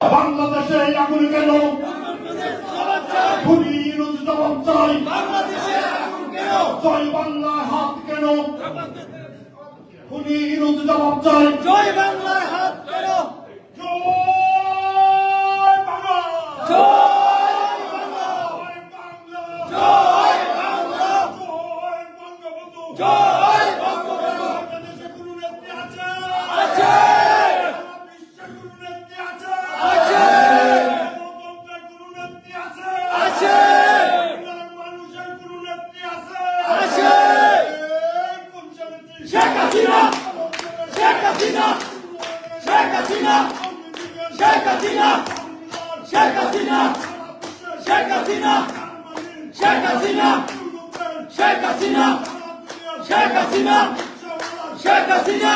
বাংলাদেশে আগুন কেন খুনির জবাব চাই? জয় বাংলায় হাত কেন খুনির জবাব চাই? জয় বাংলার হাত কেন জয় বাংলা জয় বাংলা জয় বাংলা জয় বাংলা জয় বঙ্গবন্ধু জয় বঙ্গবন্ধু বাংলাদেশে কোনো নেত্রী আছে আছে সারা বিশ্বে কোনো নেত্রী আছে আছে গণতন্ত্রের কোনো নেত্রী আছে আছে বাংলার মানুষের কোনো নেত্রী আছে আছে কোন নেত্রী শেখ হাসিনা শেখ হাসিনা শেখ হাসিনা শেখ হাসিনা শেখ হাসিনা শেখ হাসিনা শেখ হাসিনা! শেখ হাসিনা! শেখ হাসিনা! শেখ হাসিনা!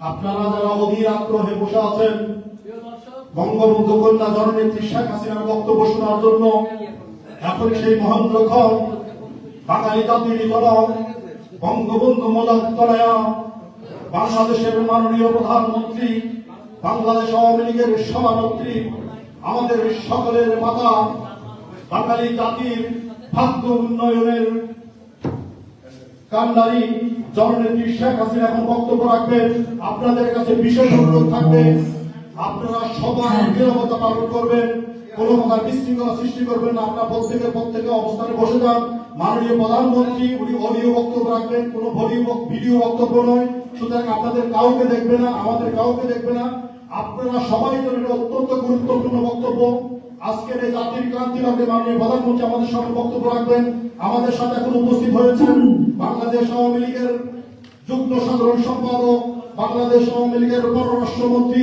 আপনারা যারা অধীর আগ্রহে বসে আছেন, বঙ্গবন্ধু কন্যা জননেত্রী শেখ হাসিনার বক্তব্য শোনার জন্য এখন সেই মহান মহেন্দ্রক্ষণ বাঙালি জাতির জনক বঙ্গবন্ধু মোজাদ্দলায়া বাংলাদেশের মাননীয় প্রধানমন্ত্রী, বাংলাদেশ আওয়ামী লীগের সভানেত্রী, আমাদের সকলের মাতা বাঙালি জাতির ভাগ্য উন্নয়নের কান্ডারি জননেত্রী শেখ হাসিনা এখন বক্তব্য রাখবেন। আপনাদের কাছে বিশেষ অনুরোধ থাকবে, আপনারা সবাই নিরাপত্তা পালন করবেন। কোনো প্রকার বিশৃঙ্খলা সৃষ্টি করবেন না। আপনারা প্রত্যেকের প্রত্যেকে অবস্থানে বসে যান। মাননীয় প্রধানমন্ত্রী, উনি অডিও বক্তব্য রাখবেন। কোনো ভিডিও বক্তব্য নয়। সুতরাং আপনাদের কাউকে দেখবে না, আমাদের কাউকে দেখবে না। আপনারা সবাই জন্য অত্যন্ত গুরুত্বপূর্ণ বক্তব্য। আজকের এই জাতির ক্রান্তি লগ্নে মাননীয় প্রধানমন্ত্রী আমাদের সামনে বক্তব্য রাখবেন। আমাদের সাথে এখন উপস্থিত হয়েছেন বাংলাদেশ আওয়ামী লীগের যুগ্ম সাধারণ সম্পাদক, বাংলাদেশ আওয়ামী লীগের পররাষ্ট্রমন্ত্রী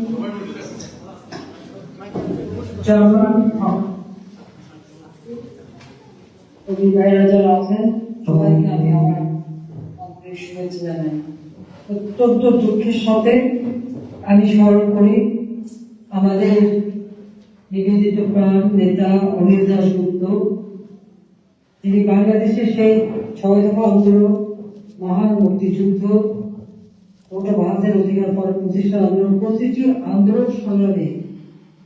অত্যন্ত দুঃখের সাথে আমি স্মরণ করি আমাদের নিবেদিত প্রাণ নেতা অনিল দাশগুপ্ত তিনি বাংলাদেশের সেই ছয় দফা আন্দোলন মহান মুক্তিযুদ্ধ ওটা ভারতের অধিকার পর প্রতিষ্ঠা আন্দোলন প্রতিটি আন্দোলন সংগ্রামে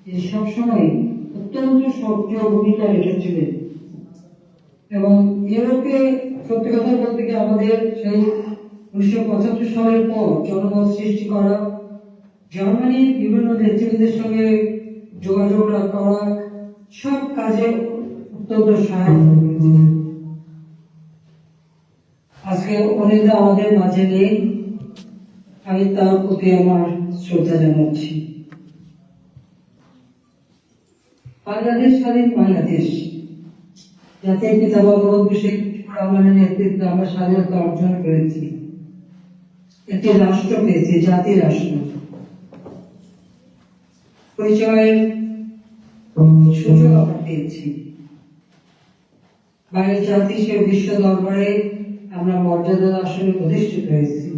তিনি সবসময় অত্যন্ত সক্রিয় ভূমিকা রেখেছিলেন। এবং ইউরোপে সত্যি কথা বলতে গিয়ে আমাদের সেই উনিশশো পঁচাত্তর সালের পর জনমত সৃষ্টি করা, জার্মানির বিভিন্ন নেতৃবৃন্দের সঙ্গে যোগাযোগ করা, সব কাজে অত্যন্ত করেছিলেন আজকে অনিন্দা আমাদের মাঝে নেই। আমি তার প্রতি আমার শ্রদ্ধা জানাচ্ছি। বাংলাদেশ স্বাধীন বাংলাদেশ। জাতির পিতা বঙ্গবন্ধু নেতৃত্বে আমরা স্বাধীনতা অর্জন করেছি। একটি রাষ্ট্র পেয়েছি, জাতি রাষ্ট্র। পরিচয়ের সুযোগ আমরা পেয়েছি। বাঙালি জাতি সে বিশ্ব দরবারে আমরা আসনে প্রতিষ্ঠিত হয়েছি।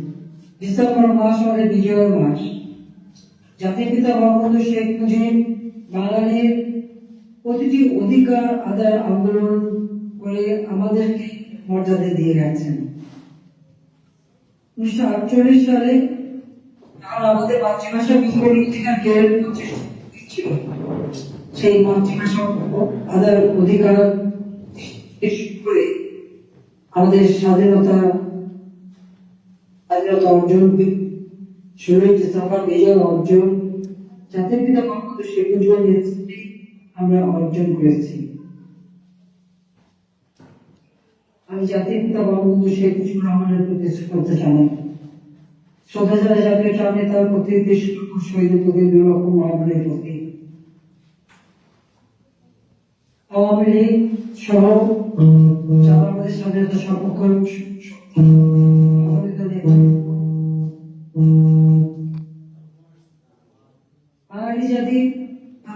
ডিসেম্বর মাস আমাদের বিজয়ের মাস। জাতির পিতা বঙ্গবন্ধু শেখ মুজিব বাঙালির প্রতিটি অধিকার, আদায়, আন্দোলন করে আমাদেরকে মর্যাদা দিয়ে গেছেন। উনিশশো আটচল্লিশ সালে যখন আমাদের মাতৃভাষা বিষয়ে নিজেকার জ্ঞান ছিল সেই মাতৃভাষা আদায় অধিকার করে আমাদের স্বাধীনতা স্বাধীনতা অর্জন ষোলোই ডিসেম্বর বিজয় অর্জন। জাতির পিতা বঙ্গবন্ধু শেখ মুজিবের নেতৃত্বে আমরা অর্জন করেছি। আমি জাতির পিতা বঙ্গবন্ধু শেখ মুজিবুর রহমানের প্রতি শ্রদ্ধা জানাই। শ্রদ্ধা জানাই জাতীয় টানে তার প্রতি দেশ শহীদ প্রতি দুরকম মহাবীরের প্রতি। আওয়ামী লীগ সহ যারা আমাদের স্বাধীনতা সপক্ষ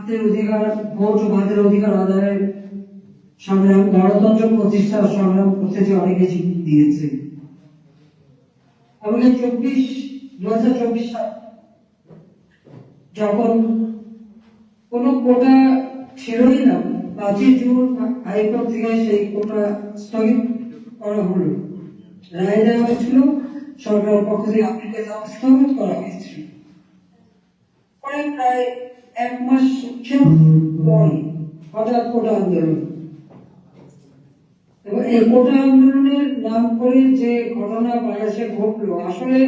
হাতের অধিকার, ভোট ও ভাতের অধিকার আদায়ের সংগ্রাম, গণতন্ত্র প্রতিষ্ঠা সংগ্রাম করতে যে অনেকে জীবন দিয়েছে। এবং এই চব্বিশ দু হাজার চব্বিশ যখন কোনো কোটা ছিলই না, পাঁচই জুন হাইকোর্ট থেকে সেই কোটা স্থগিত করা হলো। রায় দেওয়া হয়েছিল, সরকারের পক্ষ থেকে আপিলকে স্থগিত করা হয়েছিল। পরে প্রায় এক মাস পরে হঠাৎ কোটা আন্দোলন। এবং এই কোটা আন্দোলনের নাম করে যে ঘটনা বাংলাদেশে ঘটলো, আসলে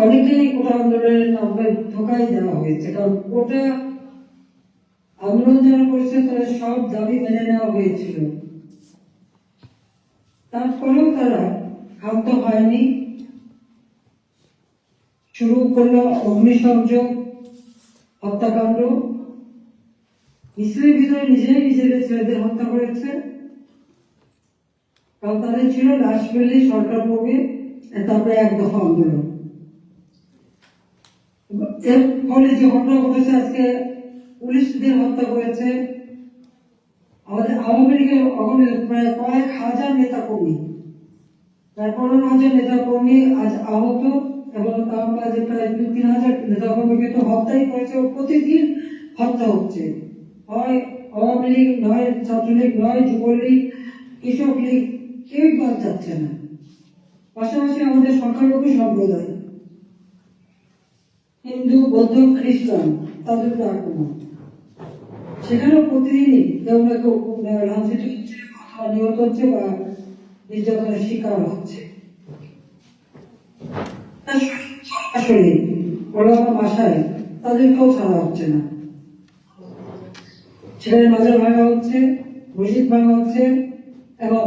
অনেকেই কোটা আন্দোলনের নামে ধোকাই দেওয়া হয়েছে, কারণ কোটা আন্দোলন যারা করেছে তাদের সব দাবি মেনে নেওয়া হয়েছিল। তারপরেও তারা ক্ষান্ত হয়নি। শুরু করল অগ্নিসংযোগ হত্যাকাণ্ড? মিছিলের ভিতরে নিজেই নিজেদের ছেলেদের হত্যা করেছে? কারণ তাদের ছিল লাশ পেলে সরকার পড়বে তারপরে এক দফা আন্দোলন। এর ফলে যে ঘটনা ঘটেছে, আজকে পুলিশদের হত্যা করেছে। আমাদের আওয়ামী লীগের অগণিত প্রায় কয়েক হাজার নেতা কর্মী প্রায় পনেরো হাজার নেতা কর্মী আজ আহত। এবং তার প্রায় দু তিন হাজার নেতা কর্মীকে তো হত্যাই করেছে প্রতিদিন হত্যা হচ্ছে। হয় আওয়ামী লীগ, নয় ছাত্রলীগ, নয় যুবলীগ কৃষক লীগ কেউই বাদ যাচ্ছে না। পাশাপাশি আমাদের সংখ্যালঘু সম্প্রদায়, হিন্দু, বৌদ্ধ, খ্রিস্টান, তাদের উপর আক্রমণ। সেখানেও প্রতিদিনই কেউ না কেউ লাঞ্ছিত হচ্ছে নিহত হচ্ছে বা নির্যাতনের শিকার হচ্ছে। আসলে ওরা তাদেরকেও ছাড়া হচ্ছে না। সেখানে মাজার ভাঙা হচ্ছে, মসজিদ ভাঙা হচ্ছে এবং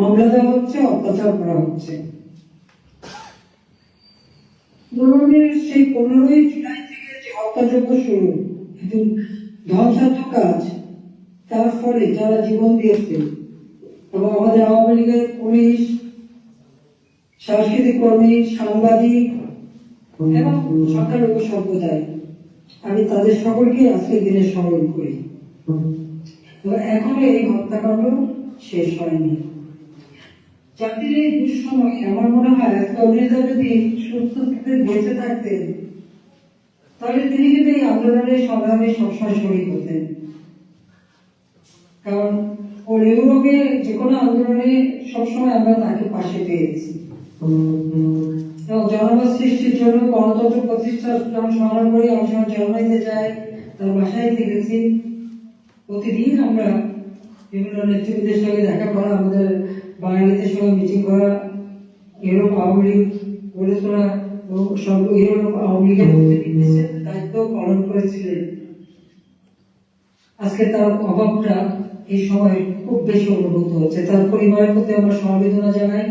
মামলা দেওয়া হচ্ছে, অত্যাচার করা হচ্ছে। সেই পনেরোই জুলাই থেকে যে শুরু, কিন্তু ধ্বংসাত্মক কাজ, তার ফলে যারা জীবন দিয়েছে এবং আমাদের আওয়ামী লীগের পুলিশ সাংস্কৃতিক কর্মী সাংবাদিক এবং সংখ্যালঘু সম্প্রদায় আমি তাদের সকলকে আজকের দিনে স্মরণ করি। এখনও এই হত্যাকাণ্ড শেষ হয়নি। জাতির এই দুঃসময় আমার মনে হয় আজকে যদি সুস্থ বেঁচে থাকতেন তাহলে তিনি কিন্তু এই আন্দোলনের সংগ্রামে সবসময় শরীর হতেন। কারণ ওর ইউরোপে যে কোনো আন্দোলনে সবসময় আমরা তাকে পাশে পেয়েছি। জন্য গণতন্ত্র সংগ্রাম তার বাসায় প্রতিদিন আমরা বিভিন্ন সঙ্গে দেখা করা, আমাদের বাঙালিদের সঙ্গে মিটিং করা ইউরোপ আওয়ামী লীগ তোলা সব ইউরোপ আওয়ামী লীগের দায়িত্ব পালন করেছিলেন। আজকে তার অভাবটা এই সময় খুব বেশি অনুভূত হচ্ছে। তার পরিবারের প্রতি আমরা সমবেদনা জানাই।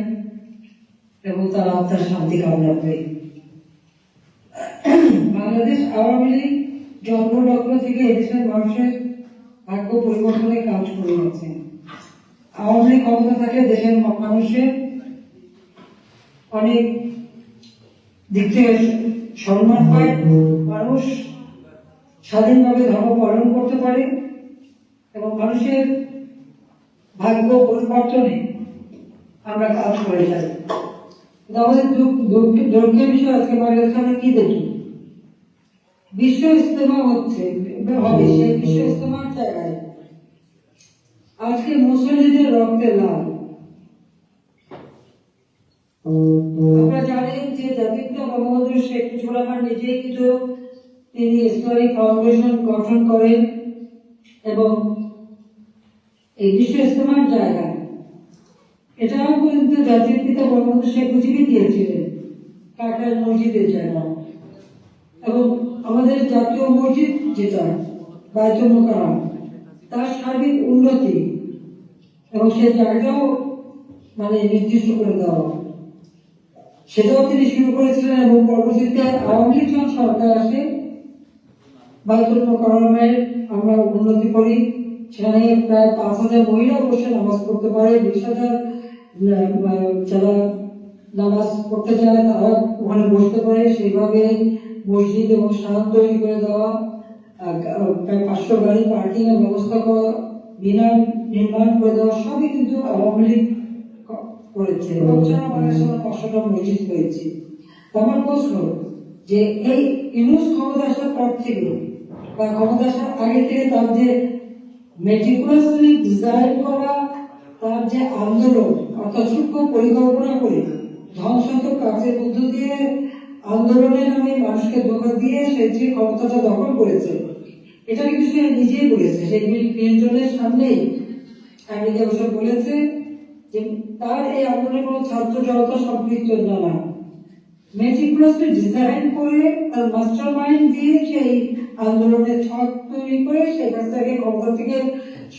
এবং তার আত্মার শান্তি কামনা করি। বাংলাদেশ আওয়ামী লীগ জন্মলগ্ন থেকে এদেশের মানুষের ভাগ্য পরিবর্তনের কাজ করে গেছে আওয়ামী লীগ ক্ষমতা থাকে দেশের মানুষের অনেক দিক থেকে সম্মান পায়, মানুষ স্বাধীনভাবে ধর্ম পালন করতে পারে এবং মানুষের ভাগ্য পরিবর্তনে আমরা কাজ করে যাই। আমাদের দুর্গের বিষয় আজকে বাংলাদেশে আমরা কি দেখি? বিশ্ব ইস্তেমা হচ্ছে হবে সেই বিশ্ব ইস্তেমার জায়গায়। আজকে মুসলিমদের রক্তে লাল। আপনারা জানেন যে জাতিপিতা বঙ্গবন্ধু শেখ মুজিবুর রহমান নিজেই কিন্তু তিনি ইসলামিক ফাউন্ডেশন গঠন করেন এবং এই বিশ্ব ইস্তেমার জায়গায় এটাও কিন্তু জাতির পিতা বঙ্গবন্ধু শেখ মুজিবই দিয়েছিলেন কাটার মসজিদের জায়গা এবং আমাদের জাতীয় মসজিদ যেটা বায়তুল মোকাররম, তার সার্বিক উন্নতি এবং সেই জায়গাটাও মানে নির্দিষ্ট করে দেওয়া। সেটাও তিনি শুরু করেছিলেন এবং পরবর্তীতে আওয়ামী লীগ সরকার আসে বায়তুল মোকাররমের আমরা উন্নতি করি। সেখানে প্রায় পাঁচ হাজার মহিলা বসে নামাজ পড়তে পারে, বিশ হাজার যারা নামাজ পড়তে চায় তারা ওখানে বসতে পারে। সেইভাবে মসজিদ এবং স্থান তৈরি করে দেওয়া পাঁচশো গাড়ি পার্কিং এর ব্যবস্থা করা, বিনা নির্মাণ করে দেওয়া, সবই কিন্তু আওয়ামী লীগ করেছে। এবং সারা বাংলাদেশে পাঁচশোটা মসজিদ হয়েছে তো আমার প্রশ্ন, যে এই ইউনুস ক্ষমতা আসার পর থেকে বা ক্ষমতা আসার আগে থেকে তার যে মেটিকুলাসলি ডিজাইন করা, তার যে আন্দোলন অর্থাৎ পরিকল্পনা করে ধ্বংসাত্মক কাজের মধ্য দিয়ে আন্দোলনের নামে মানুষকে ধোকা দিয়ে সে যে ক্ষমতাটা দখল করেছে, এটা কিন্তু সে নিজেই বলেছে সেই ক্লিন্টনের সামনেই আমেরিকা বসে বলেছে যে তার এই আন্দোলনে কোনো ছাত্র জনতা সম্পৃক্ত না। না ডিজাইন করে তার মাস্টার মাইন্ড দিয়ে সেই আন্দোলনের ছক তৈরি করে ক্ষমতা থেকে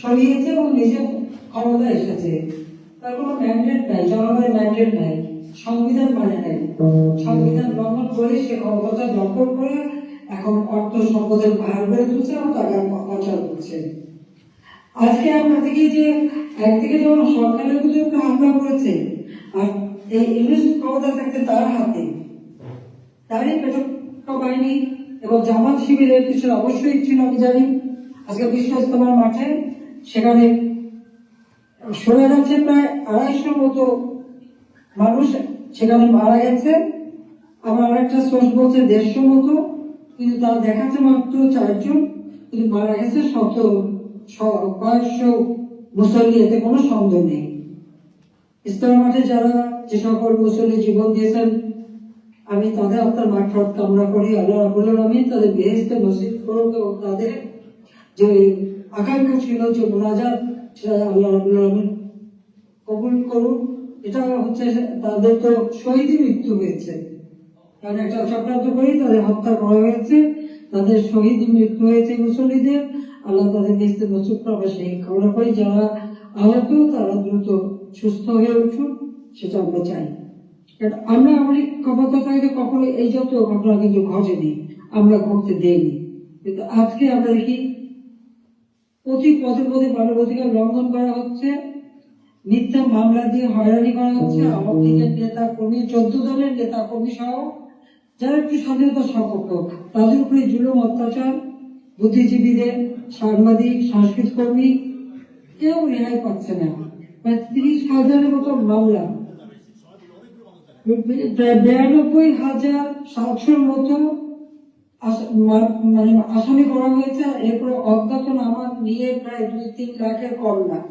সরিয়েছে এবং নিজে ক্ষমতা এসেছে। তার কোনো ম্যান্ডেট নাই, জনগণের ম্যান্ডেট নাই, সংবিধান মানে নাই। সংবিধান লঙ্ঘন করে সে ক্ষমতাটা দখল করে এখন অর্থ সম্পদের ভার বেড়ে তুলছে এবং টাকা পাচার করছে। আজকে আমরা দেখি যে একদিকে যেমন সরকারের উপর হামলা করেছে, আর এই ইংলিশ ক্ষমতা থাকতে তার হাতে। তারই পেটক বাহিনী এবং জামাত শিবিরের কিছু অবশ্যই ছিল আমি জানি। আজকে বিশ্ব ইস্তেমার মাঠে সেখানে শোনা যাচ্ছে প্রায় আড়াইশোর মতো মানুষ সেখানে মারা গেছে। আবার আরেকটা সোর্স বলছে দেড়শো মতো, কিন্তু তারা দেখাচ্ছে মাত্র চারজন, কিন্তু মারা গেছে শত কয়েকশো মুসল্লি, এতে কোনো সন্দেহ নেই। ইস্তেমা মাঠে যারা যে সকল মুসল্লি জীবন দিয়েছেন, আমি তাদের আপনার মাঠফাট কামনা করি। আল্লাহ রাবুল আমি তাদের বেহেস্তে নসিব করুক এবং তাদের যে আকাঙ্ক্ষা ছিল যে মোনাজাত কবুল করুন। এটা হচ্ছে তাদের তো শহীদই মৃত্যু হয়েছে। কারণ একটা চক্রান্ত করেই তাদের হত্যা করা হয়েছে। তাদের শহীদ মৃত্যু হয়েছে মুসল্লিদের। আল্লাহ তাদের নসুক পাবে সেই কামনা করি, যারা আহত, তারা দ্রুত সুস্থ হয়ে উঠুন, সেটা আমরা চাই। আমরা আমাদের ক্ষমতা কখনো এই জাতীয় ঘটনা কিন্তু ঘটেনি, আমরা ঘটতে দেইনি। কিন্তু আজকে আমরা দেখি প্রতি পদে পদে মানবাধিকার লঙ্ঘন করা হচ্ছে, মিথ্যা মামলা দিয়ে হয়রানি করা হচ্ছে আওয়ামী লীগের নেতা কর্মী, চোদ্দ দলের নেতা কর্মী সহ যারা একটু স্বাধীনতা সপক্ষ তাদের উপরে জুলুম অত্যাচার, বুদ্ধিজীবীদের সাংবাদিক সংস্কৃত কর্মী, কেউ রেহাই পাচ্ছে না। প্রায় তিরিশ হাজারের মতো মামলা, প্রায় বিরানব্বই হাজার সাতশোর মতো মানে আসামি করা হয়েছে এরপরে অজ্ঞাত নামা নিয়ে প্রায় দুই তিন লাখের কম লাখ